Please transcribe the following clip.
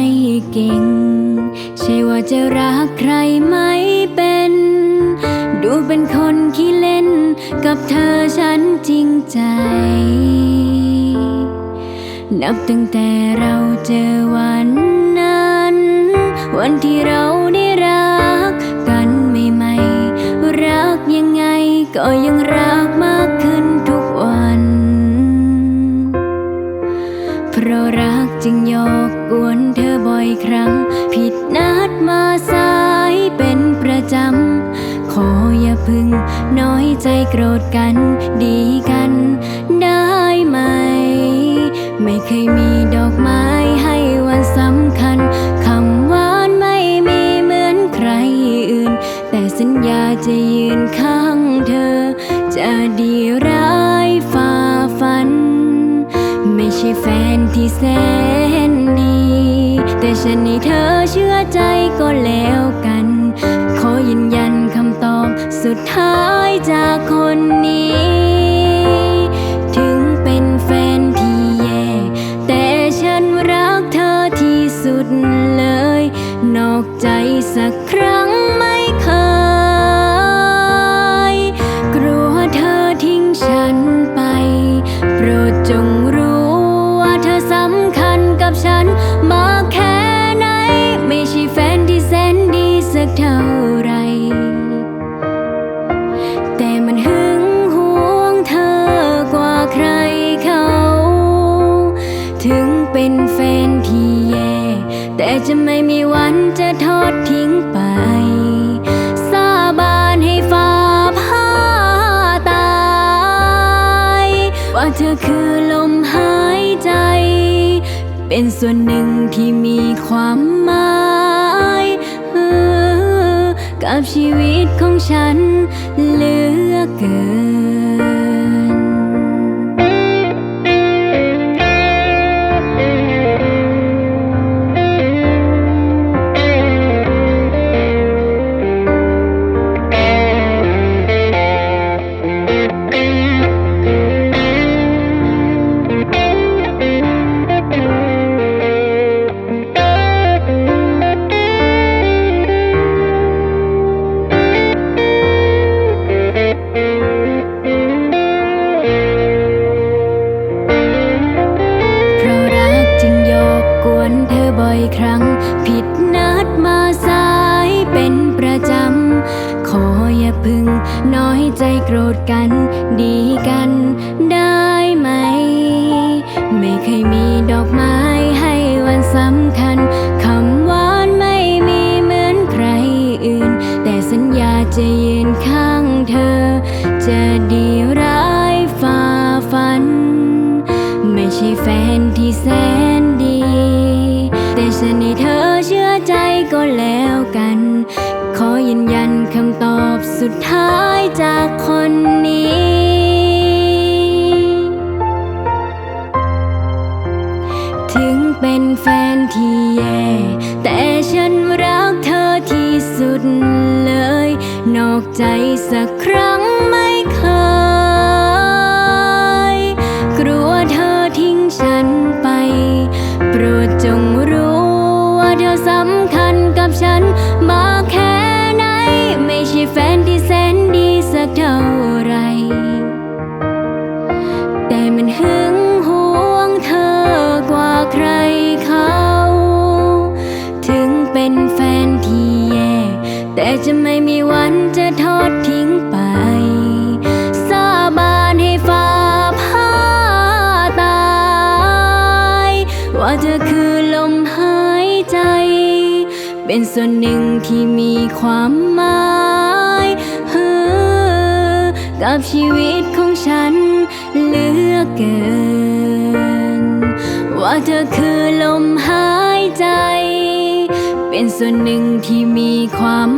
ไม่เก่ง ใช่ว่าจะรักใครไม่เป็น ดูเป็นคนขี้เล่น กับเธอฉันจริงใจ นับตั้งแต่เราเจอวันนั้น วันที่เราได้รักกันไม่ใหม่รักยังไงก็ยังรัก เพราะรักจึงหยอกกวนเธอบ่อยครั้ง ผิดนัดมาสายเป็นประจำ ขออย่าพึ่งน้อยใจโกรธกันดีกันได้ไหม ไม่เคยมีดอกไม้ แฟนที่แสนดี แต่ฉันให้เธอเชื่อใจก็แล้วกัน ขอยืนยันคำตอบสุดท้ายจากคนนี้ ถึงเป็นแฟนที่แย่แต่ฉันรักเธอที่สุดเลย นอกใจสักครั้ง เป็นแฟนที่แย่ แต่จะไม่มีวันจะทอดทิ้งไป สาบานให้ฟ้าผ่าตาย ว่าเธอคือลมหายใจ เป็นส่วนหนึ่งที่มีความหมายกับชีวิตของฉัน ใจโกรธกันดีกันได้ไหม ไม่เคยมีดอกไม้ให้วันสำคัญคำหวานไม่มีเหมือนใครอื่น แต่สัญญาจะยืนข้างเธอ จะดีร้ายฝ่าฟัน ไม่ใช่แฟนที่แสนดี แต่ฉันให้เธอเชื่อใจก็แล้วกัน ดท้ายจากคนนี้ ถึงเป็นแฟนที่แย่ แต่ฉันรักเธอที่สุดเลย นอกใจสักครั้งไม่เคย กลัวเธอทิ้งฉันไป โปรดจงรู้ว่าเธอสำคัญกับฉันมากแค่ แฟนที่แสนดีสักเท่าไร แต่มันหึงหวงเธอกว่าใครเขา ถึงเป็นแฟนที่แย่ แต่จะไม่มีวันจะทอดทิ้งไป สาบานให้ฟ้าผ่าตาย ว่าเธอคือลมหายใจ เป็นส่วนหนึ่งที่มีความหมาย กับชีวิตของฉันเหลือเกิน ว่าเธอคือลมหายใจ เป็นส่วนหนึ่งที่มีความ